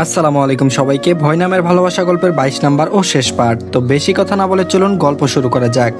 আসসালামু আলাইকুম সবাইকে। ভয় নামের ভালোবাসা গল্পের বাইশ নাম্বার ও শেষ পার্ট তো বেশি কথা না বলে চলুন গল্প শুরু করা যাক।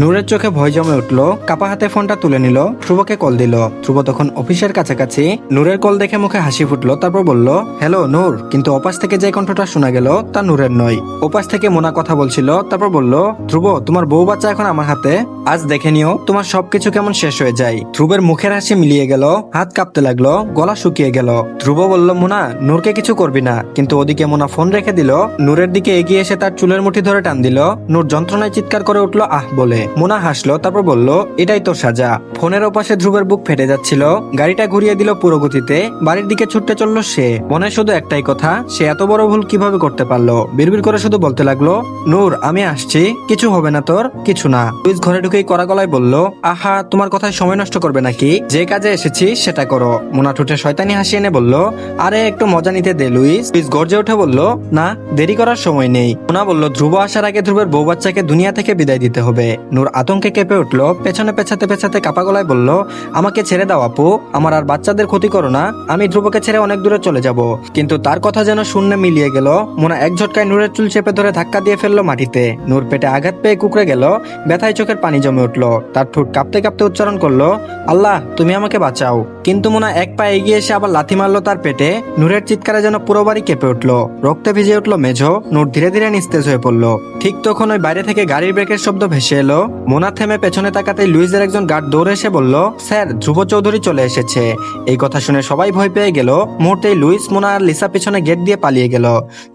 নূরের চোখে ভয় জমে উঠল, কাপা হাতে ফোনটা তুলে নিল, ধ্রুবকে কল দিল। ধ্রুব তখন অফিসের কাছাকাছি নূরের কল দেখে মুখে হাসি ফুটলো, তারপর বলল, হ্যালো, নূর, কিন্তু ওপাশ থেকে যে কণ্ঠটা শোনা গেল, তা নূরের নয়। ওপাশ থেকে মোনা কথা বলছিল, তারপর বলল, ধ্রুব, তোমার বউ বাচ্চা এখন আমার হাতে। আজ দেখে নিও, তোমার সবকিছু কেমন শেষ হয়ে যায়। ধ্রুবের মুখের হাসি মিলিয়ে গেল, হাত কাঁপতে লাগল, গলা শুকিয়ে গেল। ধ্রুব বলল, মোনা, নূরকে কিছু করবি না। কিন্তু ওদিকে মোনা ফোন রেখে দিল, নূরের দিকে এগিয়ে এসে তার চুলের মুঠি ধরে টান দিল। নূর যন্ত্রণায় চিৎকার করে উঠল, আহ, বলে। মোনা হাসলো, তারপর বলল, এটাই তোর সাজা। ফোনের ওপাশে ধ্রুবের বুক ফেটে যাচ্ছিল। গাড়িটা ঘুরিয়ে দিল পুরো গতিতে। বাড়ির দিকে ছুটতে চলল সে। মনে শুধু একটাই কথা, সে এত বড় ভুল কীভাবে করতে পারল? বিড়বিড় করে শুধু বলতে লাগল, নূর, আমি আসছি। কিছু হবে না তোর, কিছু না। তুই ঘরে ঢুকেই কড়া গলায় বলল, আহা, তোমার কথায় সময় নষ্ট করবে নাকি? যে কাজে এসেছি, সেটা করো। মোনা ঠোঁটে শয়তানি হাসি এনে বলল, আরে, একটু মজা নিতে দে, লুইস। লুইস গর্জে উঠে বলল, না, দেরি করার সময় নেই। মোনা বলল, ধ্রুব আসার আগে ধ্রুবের বউ বাচ্চাকে দুনিয়া থেকে বিদায় দিতে হবে। নূর আতঙ্কে কেঁপে উঠল, পেছনে পেছাতে পেছাতে কাপা গলায় বলল, আমাকে ছেড়ে দাও আপু, আমার আর বাচ্চাদের ক্ষতি করো না, আমি ধ্রুবকে ছেড়ে অনেক দূরে চলে যাব। কিন্তু তার কথা যেন শূন্যে মিলিয়ে গেল, মোনা এক ঝটকায় নূরের চুল চেপে ধরে ধাক্কা দিয়ে ফেলল মাটিতে। নূর পেটে আঘাত পেয়ে কুকড়ে গেল, ব্যথায় চোখের পানি জমে উঠল। তার ঠোঁট কাঁপতে কাঁপতে উচ্চারণ করল, আল্লাহ, তুমি আমাকে বাঁচাও। কিন্তু মোনা এক পা এগিয়ে এসে আবার লাথি মারলো তার পেটে। নূরের চিৎকারে যেন পুরো বাড়ি কেঁপে উঠল। রক্তে ভিজে উঠল মেঝো। নূর ধীরে ধীরে নিস্তেজ হয়ে পড়ল। ঠিক তখন ওই বাইরে থেকে গাড়ির ব্রেকের শব্দ ভেসে এলো। মোনা থেমে পেছনে তাকাতে লুইজের একজন গার্ড দৌড়ে এসে বলল, স্যার, ধ্রুব চৌধুরী চলে এসেছে। এই কথা শুনে সবাই ভয় পেয়ে গেল। মুহূর্তেই লুইস, মোনা আর লিসা পিছনে গেট দিয়ে পালিয়ে গেল।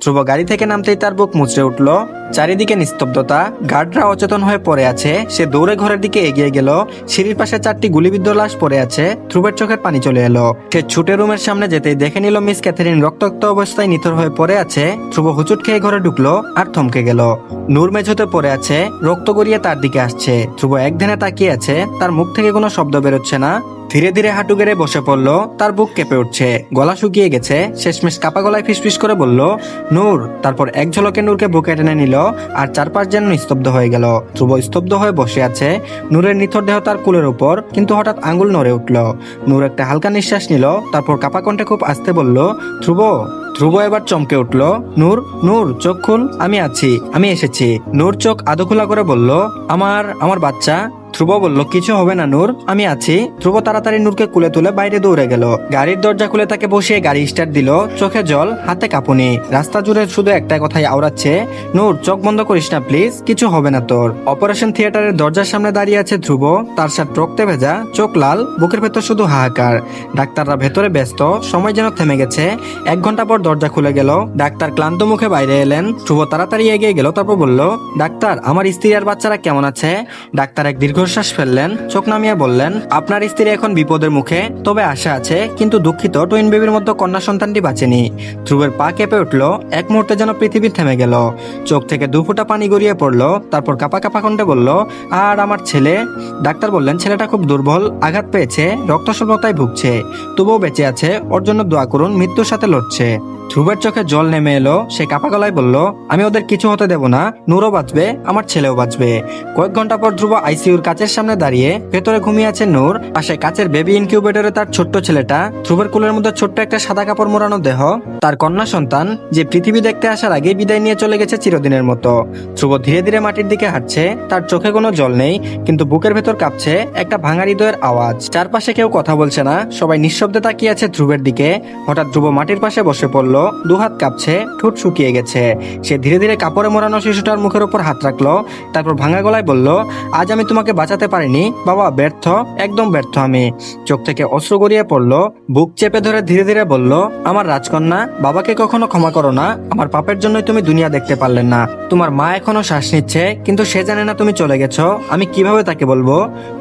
ধ্রুব গাড়ি থেকে নামতেই তার বুক মুচড়ে উঠল। চারিদিকে নিস্তব্ধতা। গার্ডরা অচেতন হয়ে পড়ে আছে। সে দৌড়ে ঘরের দিকে এগিয়ে গেল। সিঁড়ির পাশে চারটি গুলিবিদ্ধ লাশ পড়ে আছে। ধ্রুবের চোখের পানি চলে এলো। সে ছুটে রুমের সামনে যেতে দেখে নিল মিস ক্যাথারিন রক্তাক্ত অবস্থায় নিথর হয়ে পড়ে আছে। ধ্রুব হুচুট খেয়ে ঘরে ঢুকলো আর থমকে গেল। নূর মেঝোতে পড়ে আছে। রক্ত গড়িয়ে তার দিকে আসছে। ধ্রুব এক ধ্যানে তাকিয়ে আছে। তার মুখ থেকে কোনো শব্দ বেরোচ্ছে না। ধীরে ধীরে হাঁটু গেড়ে বসে পড়ল, তার বুক কেঁপে উঠছে। গলা শুকিয়ে গেছে। শেষমেশ কাপা গলায় ফিসফিস করে বলল, নূর। তারপর এক ঝলকে নূরকে বুকে টেনে নিল আর চারপাশ যেন নিস্তব্ধ হয়ে গেল। ধ্রুব স্তব্ধ হয়ে বসে আছে। নূরের নিথর দেহ তার কুলের উপর, কিন্তু হঠাৎ আঙ্গুল নড়ে উঠল। নূর একটা হালকা নিঃশ্বাস নিল, তারপর কাপা কণ্ঠে খুব আস্তে বলল, ধ্রুব ধ্রুব এবার চমকে উঠল। নূর নূর, চোখ খুল, আমি আছি, আমি এসেছি। নূর চোখ আদো খোলা করে বলল, আমার আমার বাচ্চা। ধ্রুব বলল, কিছু হবে না, নূর। আমি আছি। ধ্রুব তাড়াতাড়ি নূরকে কুলে তুলে বাইরে দৌড়ে গেল। গাড়ির দরজা খুলে তাকে বসিয়ে গাড়ি স্টার্ট দিল। চোখে জল, হাতে কাঁপুনি। রাস্তা জুড়ে শুধু একটা কথাই আওড়াচ্ছে, নূর, চোখ বন্ধ করিস না প্লিজ কিছু হবে না তোর। অপারেশন থিয়েটারের দরজার সামনে দাঁড়িয়ে আছে ধ্রুব। তার শার্ট রক্তে ভেজা, চোখ লাল, বুকের ভেতর শুধু হাহাকার। ডাক্তাররা ভেতরে ব্যস্ত, সময় যেন থেমে গেছে। এক ঘণ্টা পর দরজা খুলে গেল। ডাক্তার ক্লান্ত মুখে বাইরে এলেন। ধ্রুব তাড়াতাড়ি এগিয়ে গেল, তারপর বলল, ডাক্তার, আমার স্ত্রী আর বাচ্চারা কেমন আছে? ডাক্তার এক দীর্ঘশ্বাস ফেললেন, চোখ নামিয়ে বললেন, আপনার স্ত্রী এখন বিপদের মুখে, তবে আশা আছে, কিন্তু দুঃখিত, টুইন বেবির মধ্যে কন্যা সন্তানটি বাঁচেনি। ধ্রুবের পা কেঁপে উঠল, এক মুহূর্তে যেন পৃথিবী থেমে গেল। চোখ থেকে দু ফোঁটা পানি গড়িয়ে পড়ল, তারপর কাপা কাপা কণ্ঠে বলল, আর আমার ছেলে? ডাক্তার বললেন, ছেলেটা খুব দুর্বল, আঘাত পেয়েছে, রক্ত স্বল্পতায় ভুগছে, তবুও বেঁচে আছে, ওর জন্য দোয়া করুন, মৃত্যুর সাথে লড়ছে। ধ্রুবের চোখে জল নেমে এলো, সে কাপা গলায় বলল, আমি ওদের কিছু হতে দেব না, নূরও বাঁচবে, আমার ছেলেও বাঁচবে। কয়েক ঘণ্টা পর ধ্রুব আইসিইউর কাচের সামনে দাঁড়িয়ে ভেতরে ঘুমিয়ে আছে নূর, পাশে কাচের বেবি ইনকিউবেটরে তার ছোট্ট ছেলেটা, ধ্রুবের কুলের মধ্যে ছোট্ট একটা সাদা কাপড় মোড়ানো দেহ, তার কন্যা সন্তান, যে পৃথিবী দেখতে আসার আগে বিদায় নিয়ে চলে গেছে চিরদিনের মতো। ধ্রুব ধীরে ধীরে মাটির দিকে হাঁটছে, তার চোখে কোনো জল নেই, কিন্তু বুকের ভেতর কাঁপছে একটা ভাঙা হৃদয়ের আওয়াজ। চারপাশে কেউ কথা বলছে না, সবাই নিঃশব্দে তাকিয়ে আছে ধ্রুবের দিকে। হঠাৎ ধ্রুব মাটির পাশে বসে পড়ল, দুহাত কাঁপছে, ঠোঁট শুকিয়ে গেছে। সে ধীরে ধীরে কাপড়ে মোড়ানো শিশুটার মুখের উপর হাত রাখল, তারপর ভাঙা গলায় বলল, আজ আমি তোমাকে বাঁচাতে পারিনি। বাবা, ব্যর্থ? একদম ব্যর্থ আমি। চোখ থেকে অশ্রু গড়িয়ে পড়ল, বুক চেপে ধরে ধীরে ধীরে বলল, আমার রাজকন্যা, বাবাকে কখনো ক্ষমা করো না। আমার পাপের জন্যই তুমি দুনিয়া দেখতে পারলেন না। তোমার মা এখনও শ্বাস নিচ্ছে, কিন্তু সে জানে না তুমি চলে গেছো। আমি কীভাবে তাকে বলব?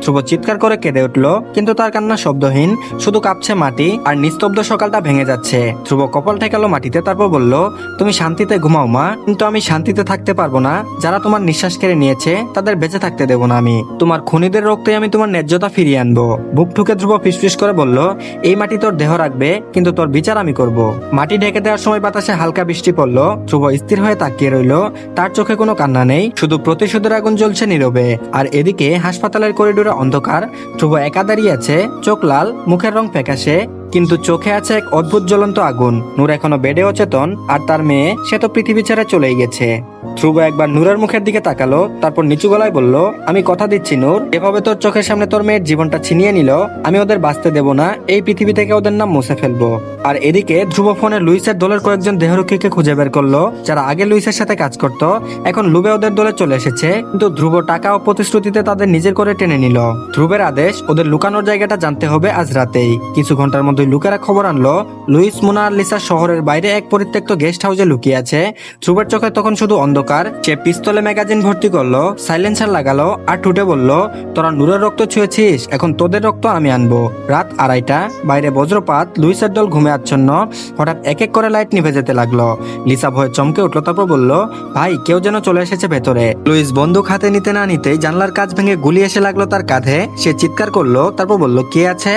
ধ্রুব চিৎকার করে কেঁদে উঠল, কিন্তু তার কান্না শব্দহীন। শুধু কাঁপছে মাটি, আর নিস্তব্ধ সকালটা ভেঙে যাচ্ছে। ধ্রুব কপাল ঠেকালো মাটিতে, তারপর বলল, তুমি শান্তিতে ঘুমাও মা। কিন্তু আমি শান্তিতে থাকতে পারব না। যারা তোমার নিঃশ্বাস কেড়ে নিয়েছে, তাদের বেঁচে থাকতে দেবো না আমি। তোমার খুনিদের রক্তে আমি তোমার ন্যায্যতা ফিরিয়ে আনব। বুক ঠুকে ধ্রুব ফিসফিস করে বলল, এই মাটি তোর দেহ রাখবে, কিন্তু তোর বিচার আমি করব। মাটি ঢেকে দেওয়ার সময় বাতাসে হালকা বৃষ্টি পড়ল। ধ্রুব স্থির হয়ে তাকিয়ে রইল। তার চোখে কোনো কান্না নেই, শুধু প্রতিশোধের আগুন জ্বলছে নীরবে। আর এদিকে হাসপাতালের করিডোরে অন্ধকার। ধ্রুব একা দাঁড়িয়ে আছে, চোখ লাল, মুখের রং ফ্যাকাশে। কিন্তু চোখে আছে এক অদ্ভুত জ্বলন্ত আগুন। নূর এখনও বেডে অচেতন, আর তার মেয়ে, সে তো পৃথিবী ছেড়ে চলেই গেছে। ধ্রুব একবার নূরের মুখের দিকে তাকালো, তারপর নিচু গলায় বলল, আমি কথা দিচ্ছি, নূর। এভাবে তোর চোখের সামনে তোর মেয়ের জীবনটা ছিনিয়ে নিল, আমি ওদের বাঁচতে দেব না। এই পৃথিবী থেকে ওদের নাম মুছে ফেলব। আর এদিকে ধ্রুব ফোনে লুইসের দলের কয়েকজন দেহরক্ষীকে খুঁজে বের করল, যারা আগে লুইসের সাথে কাজ করত, এখন লুবে ওদের দলে চলে এসেছে। কিন্তু ধ্রুব টাকা ও প্রতিশ্রুতিতে তাদের নিজের করে টেনে নিল। ধ্রুবের আদেশ, ওদের লুকানোর জায়গাটা জানতে হবে আজ রাতেই। কিছু ঘণ্টার মধ্যে লুকেরা খবর আনলো, লুইস মুনা আর লিসা শহরের বাইরে এক পরিত্যক্ত গেস্ট হাউসে লুকিয়ে আছে। ধ্রুবের চোখে তখন শুধু অন্ধকার, সে পিস্তলে ম্যাগাজিন ভর্তি করল, সাইলেন্সার লাগালো আর টুটে বলল, তোরা নূরের রক্ত ছুঁয়েছিস, এখন তোদের রক্ত আমি আনব। রাত আড়াইটা, বাইরে বজ্রপাত, লুইসের দল ঘুমে আচ্ছন্ন, হঠাৎ এক এক করে লাইট নিভে যেতে লাগল। লিসা ভয়ে চমকে উঠল, তারপর বলল, ভাই, কেউ যেন চলে এসেছে ভেতরে। লুইস বন্দুক হাতে নিতে না নিতেই জানলার কাজ ভেঙে গুলি এসে লাগল তার কাঁধে। সে চিৎকার করল, তারপর বলল, কে আছে?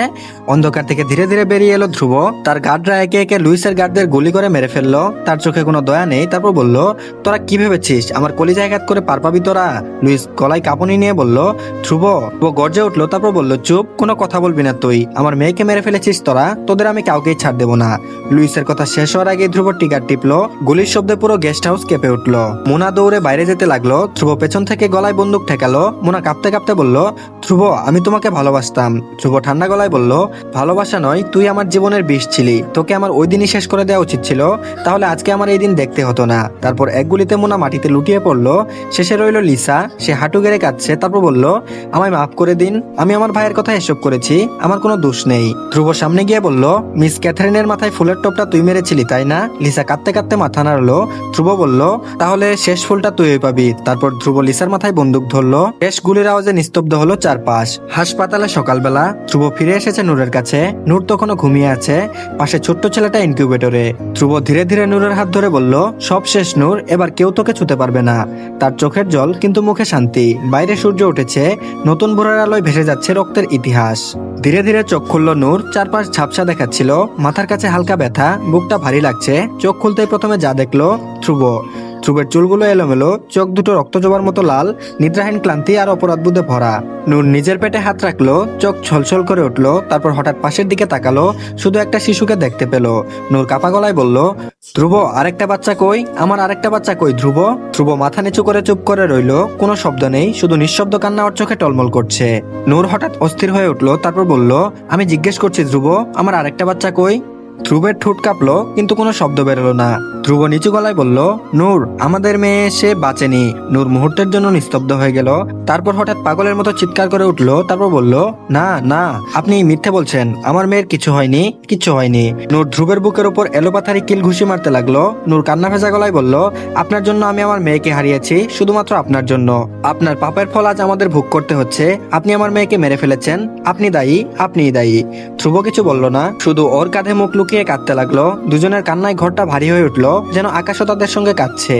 অন্ধকার থেকে ধীরে ধীরে বেরিয়ে এলো ধ্রুব। তার গার্ডরা একে একে লুইসের গার্ডদের গুলি করে মেরে ফেলল। তার চোখে কোনো দয়া নেই, তারপর বলল, তোরা কি ভেবেছিস আমার কলিজায় ঘাত করে পার পাবি তোরা। লুইস গলায় কাঁপুনি নিয়ে বলল, ধ্রুব। ও গর্জে উঠল, তারপর বলল, চুপ, কোনো কথা বলবি না তুই। আমার মেয়েকে মেরে ফেলেছিস তোরা, তোদের আমি কাউকেই ছাড় দেবো না। লুইসের কথা শেষ হওয়ার আগে ধ্রুব টিকার টিপলো, গুলির শব্দে পুরো গেস্ট হাউস কেঁপে উঠল। মোনা দৌড়ে বাইরে যেতে লাগল, ধ্রুব পেছন থেকে গলায় বন্দুক ঠেকালো, মোনা কাঁপতে কাঁপতে বলল, ধ্রুব, আমি তোমাকে ভালোবাসতাম। ধ্রুব ঠান্ডা গলায় বলল, ভালোবাসা নয়, তুই আমার জীবনের বিষ ছিলি। তোকে আমার ওই দিনই শেষ করে দেওয়া উচিত ছিল, তাহলে আজকে আমার এই দিন দেখতে হতো না। তারপর এক গুলিতে মোনা মাটিতে লুটিয়ে পড়ল। শেষে রইল লিসা। সে হাঁটু গেড়ে কাঁদছে, তারপর বলল, আমায় মাফ করে দিন, আমি আমার ভাইয়ের কথা এসব করেছি, আমার কোনো দোষ নেই। ধ্রুব সামনে গিয়ে বলল, মিস ক্যাথারিনের মাথায় ফুলের টপটা তুই মেরেছিলি, তাই না? লিসা কাঁদতে কাঁদতে মাথা নাড়লো। ধ্রুব বলল, তাহলে শেষ ফুলটা তুই পাবি। তারপর ধ্রুব লিসার মাথায় বন্দুক ধরলো। শেষ গুলির আওয়াজে নিস্তব্ধ হলো চারপাশ। হাসপাতালে সকালবেলা ধ্রুব ফিরে এসেছে নূরের কাছে। নূর তখনও ঘুমিয়ে আছে। পাশে ছোট্ট ছেলেটা ইনকিউবেটরে। ধ্রুব ধীরে ধীরে নূরের হাত ধরে বলল, সব শেষ নূর, এবার কেউ তোকে ছুতে পারবে না। তার চোখের জল কিন্তু মুখে শান্তি। বাইরে সূর্য উঠেছে, নতুন ভোরের আলোয় ভেসে যাচ্ছে রক্তের ইতিহাস। ধীরে ধীরে চোখ খুলল নূর, চারপাশ ঝাপসা দেখাচ্ছিল। মাথার কাছে হালকা ব্যথা, বুকটা ভারী লাগছে। চোখ খুলতেই প্রথমে যা দেখল, ধ্রুব। ধ্রুবের চুলগুলো এলোমেলো, চোখ দুটো রক্ত জবার মতো লাল, নিদ্রাহীন, ক্লান্তি আর অপরাধবোধে ভরা। নূর নিজের পেটে হাত রাখল, চোখ ছলছল করে উঠল, তারপর হঠাৎ পাশের দিকে তাকালো, শুধু একটা শিশুকে দেখতে পেল। নূর কাপা গলায় বলল, ধ্রুব, আরেকটা বাচ্চা কই? আমার আরেকটা বাচ্চা কই, ধ্রুব? ধ্রুব মাথা নিচু করে চুপ করে রইল, কোনো শব্দ নেই, শুধু নিঃশব্দ কান্না ওর চোখে টলমল করছে। নূর হঠাৎ অস্থির হয়ে উঠল, তারপর বলল, আমি জিজ্ঞেস করছি, ধ্রুব, আমার আরেকটা বাচ্চা কই? ধ্রুবের ঠোঁট কাঁপলো, কিন্তু কোনো শব্দ বেরোলো না। ধ্রুব নিচু গলায় বলল, নূর, আমাদের মেয়ে সে বাঁচেনি। নূর মুহূর্তের জন্য নিস্তব্ধ হয়ে গেল। তারপর হঠাৎ পাগলের মতো চিৎকার করে উঠল, তারপর বলল, না না, আপনি মিথ্যে বলছেন। আমার মেয়ের কিছু হয়নি কিছু হয়নি। নূর ধ্রুবের বুকের উপর এলোপাথারি কিল ঘুষি মারতে লাগল। নূর কান্না ভেজা গলায় বলল, আপনার জন্য আমি আমার মেয়েকে হারিয়েছি, শুধুমাত্র আপনার জন্য। আপনার পাপের ফল আজ আমাদের ভোগ করতে হচ্ছে। আপনি আমার মেয়েকে মেরে ফেলেছেন। আপনি দায়ী, আপনিই দায়ী। ধ্রুব কিছু বলল না, শুধু ওর কাঁধে মুখ লুকিয়ে কাঁদতে লাগল। দুজনের কান্নায় ঘরটা ভারী হয়ে উঠল, যেন আকাশও তাদের সঙ্গে কাঁদছে।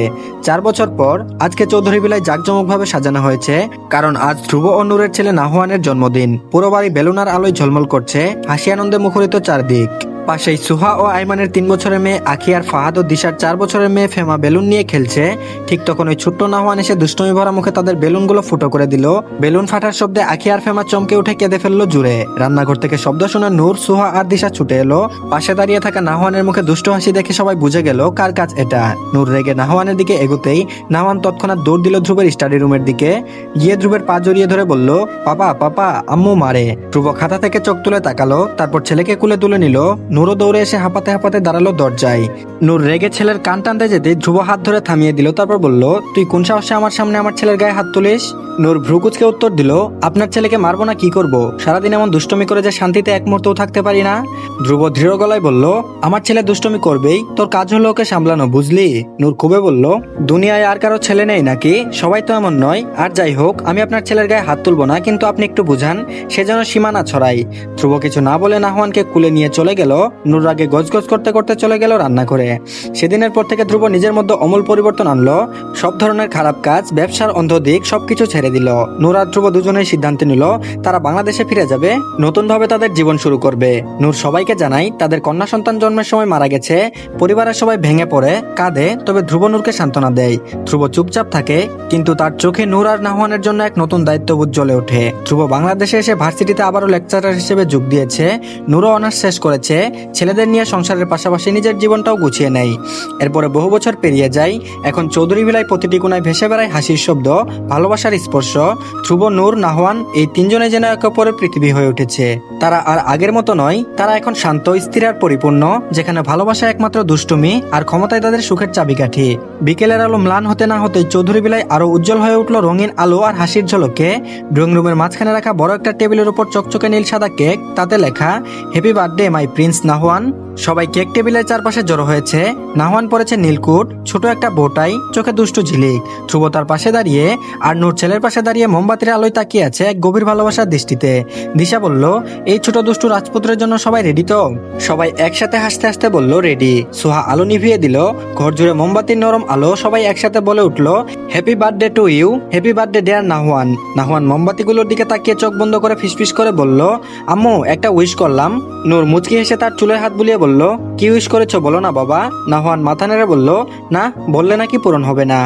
চার বছর পর আজকে চৌধুরী বিলায় জাঁকজমকভাবে সাজানো হয়েছে, কারণ আজ ধ্রুব ও নূরের ছেলে নাহওয়ানের জন্মদিন। পুরো বাড়ি বেলুনার আলোয় ঝলমল করছে, হাসি আনন্দে মুখরিত চারদিক। পাশেই সুহা ও আইমানের তিন বছরের মেয়ে আখি আর ফাহাদ ও দিশার চার বছরের মেয়ে ফেমা বেলুন নিয়ে খেলছে। ঠিক তখন ওই ছোট্ট নাহওয়ান এসে দুষ্টমি ভরা মুখে তাদের বেলুনগুলো ফুটো করে দিল। বেলুন ফাটার শব্দে আখি আর ফেমা চমকে উঠে কেঁদে ফেলল জুড়ে। রান্নাঘর থেকে শব্দ শোনা নূর, সুহা আর দিশা ছুটে এলো। পাশে দাঁড়িয়ে থাকা নাহওয়ানের মুখে দুষ্ট হাসি দেখে সবাই বুঝে গেল কার কাজ এটা। নূর রেগে নাহওয়ানের দিকে এগোতেই নাহওয়ান তৎক্ষণাৎ দৌড় দিল ধ্রুবের স্টাডি রুমের দিকে। গিয়ে ধ্রুবের পা জড়িয়ে ধরে বলল, পাপা পাপা, আম্মু মারে। ধ্রুব খাতা থেকে চোখ তুলে তাকালো, তারপর ছেলেকে কুলে তুলে নিল। নূরও দৌড়ে এসে হাঁপাতে হাঁপাতে দাঁড়াল দরজায়। নূর রেগে ছেলের কান টানতে যেতে ধ্রুব হাত ধরে থামিয়ে দিল, তারপর বলল, তুই কোন সাহসে আমার সামনে আমার ছেলের গায়ে হাত তুলিস? নূর ভ্রুকুচকে উত্তর দিল, আপনার ছেলেকে মারবো না, কি করব? সারাদিন এমন দুষ্টমি করে যে শান্তিতে এক মুহূর্তেও থাকতে পারি না? ধ্রুব দৃঢ় গলায় বলল, আমার ছেলে দুষ্টমি করবেই, তোর কাজ হলো ওকে সামলানো, বুঝলি? নূর খুবে বলল, দুনিয়ায় আর কারও ছেলে নেই নাকি? সবাই তো এমন নয়। আর যাই হোক, আমি আপনার ছেলের গায়ে হাত তুলবো না, কিন্তু আপনি একটু বুঝান, সে যেন সীমানা ছড়াই ধ্রুব কিছু না বলে নাহওয়ানকে কুলে নিয়ে চলে গেল। নূর আগে গজগজ করতে করতে চলে গেল রান্না করে সেদিনের পর থেকে ধ্রুব নিজের মধ্যে অমূল পরিবর্তন আনলো। সব ধরনের খারাপ কাজ, ব্যবসার অন্ধ দিক সবকিছু ছেড়ে দিল। নূর আর ধ্রুব দুজনেই সিদ্ধান্ত নিল, তারা বাংলাদেশে ফিরে যাবে, নতুনভাবে তাদের জীবন শুরু করবে। নূর সবাইকে জানাই তাদের কন্যা সন্তান জন্মের সময় মারা গেছে, পরিবারের সবাই ভেঙে পড়ে, কাঁদে, তবে ধ্রুব নূরকে সান্ত্বনা দেয়। ধ্রুব চুপচাপ থাকে, কিন্তু তার চোখে নূর আর নাহওয়ানের জন্য এক নতুন দায়িত্ববোধ জ্বলে ওঠে। ধ্রুব বাংলাদেশে এসে ভার্সিটিতে আবারও লেকচারার হিসেবে যোগ দিয়েছে। নূরও অনার্স শেষ করেছে। ছেলেদের নিয়ে সংসারের পাশাপাশি নিজের জীবনটাও গুছিয়ে নেয়। এরপরে বহু বছর পেরিয়ে যায়। এখন চৌধুরী ভিলায় প্রতিটি কোনায় ভেসে বেড়ায় হাসির শব্দ, ভালোবাসার স্পর্শ। ধ্রুব, নূর, নাহওয়ান এই তিনজনে যেন একে অপরের পৃথিবী হয়ে উঠেছে। তারা আর আগের মতো নয়, তারা এখন শান্ত, স্থির আর পরিপূর্ণ, যেখানে ভালোবাসা একমাত্র দুষ্টুমি আর ক্ষমতায় তাদের সুখের চাবিকাঠি। বিকেলের আলো ম্লান হতে না হতে চৌধুরী বিলায় আরও উজ্জ্বল হয়ে উঠল রঙিন আলো আর হাসির ঝলকে। ড্রয়িং রুমের মাঝখানে রাখা বড় একটা টেবিলের উপর চকচকে নীল সাদা কেক তাতে লেখা happy birthday my prince Nahwan সবাই কেক টেবিলের চারপাশে জড়ো হয়েছে। নাহওয়ান পরেছে নীলকুট, ছোট একটা বোটাই, চোখে দুষ্টু ঝিলিক ধ্রুব তার পাশে দাঁড়িয়ে আর নূর ছেলের পাশে দাঁড়িয়ে মোমবাতির আলোয় তাকিয়ে আছে এক গভীর ভালোবাসার দৃষ্টিতে। দিশা বলল, এই ছোট দুষ্টু রাজপুত্রের জন্য সবাই রেডি তো? সবাই একসাথে হাসতে হাসতে বলল রেডি সোহা আলো নিভিয়ে দিল। ঘর জুড়ে মোমবাতির নরম আলো সবাই একসাথে বলে উঠল happy birthday to you happy birthday dear Nahwan. Nahwan মোমবাতিগুলোর দিকে তাকিয়ে চোখ বন্ধ করে ফিসফিস করে বলল, আম্মু, একটা উইশ করলাম। নূর মুচকি হেসে তার চুলের হাত বুলিয়ে বলল, কি উইশ করেছ বলো না বাবা? নাহওয়ান মাথা নেড়ে বলল, না, বললে নাকি পূরণ হবে না।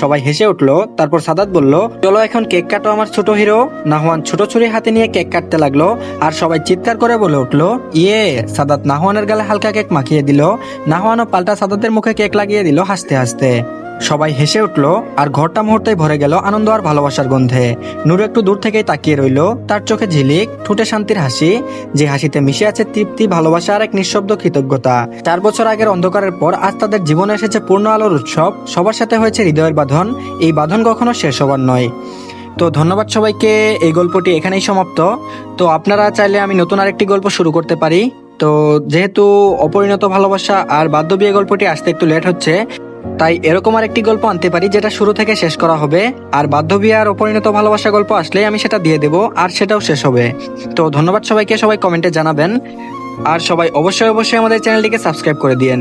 সবাই হেসে উঠল, তারপর সাদাত বলল, চলো এখন কেক কাটো আমার ছোট হিরো। নাহওয়ান ছোট ছুরি হাতে নিয়ে কেক কাটতে লাগল, আর সবাই চিৎকার করে বলে উঠল ইয়ে! সাদাত নাহওয়ানের গালে হালকা কেক মাখিয়ে দিল, নাহওয়ানও পাল্টা সাদাতের মুখে কেক লাগিয়ে দিল হাসতে হাসতে। সবাই হেসে উঠল, আর ঘরটা মুহূর্তে ভরে গেল আনন্দ আর ভালোবাসার গন্ধে। নূর একটু দূর থেকেই তাকিয়ে রইল, তার চোখে ঝিলিক, ঠোঁটে শান্তির হাসি, যে হাসিতে মিশে আছে তৃপ্তি, ভালোবাসা আর এক নিঃশব্দ কৃতজ্ঞতা। চার বছর আগের অন্ধকারের পর আজ তাদের জীবনে এসেছে পূর্ণ আলোর উৎসব, সবার সাথে হয়েছে হৃদয়ের বাঁধন, এই বাঁধন কখনো শেষ হবার নয়। তো ধন্যবাদ সবাইকে, এই গল্পটি এখানেই সমাপ্ত। তো আপনারা চাইলে আমি নতুন আরেকটি গল্প শুরু করতে পারি। তো যেহেতু অপরিণত ভালোবাসা আর বাদ্য বিয়ে গল্পটি আসতে একটু লেট হচ্ছে তাই এরকম আর একটি গল্প আনতে পারি যেটা শুরু থেকে শেষ করা হবে। আর বাধ্য বিয়ার অপরিণত ভালোবাসা গল্প আসলে আমি সেটা দিয়ে দেবো, আর সেটাও শেষ হবে। তো ধন্যবাদ সবাইকে, সবাই কমেন্টে জানাবেন। আর সবাই অবশ্যই অবশ্যই আমাদের চ্যানেলটিকে সাবস্ক্রাইব করে দিয়েন।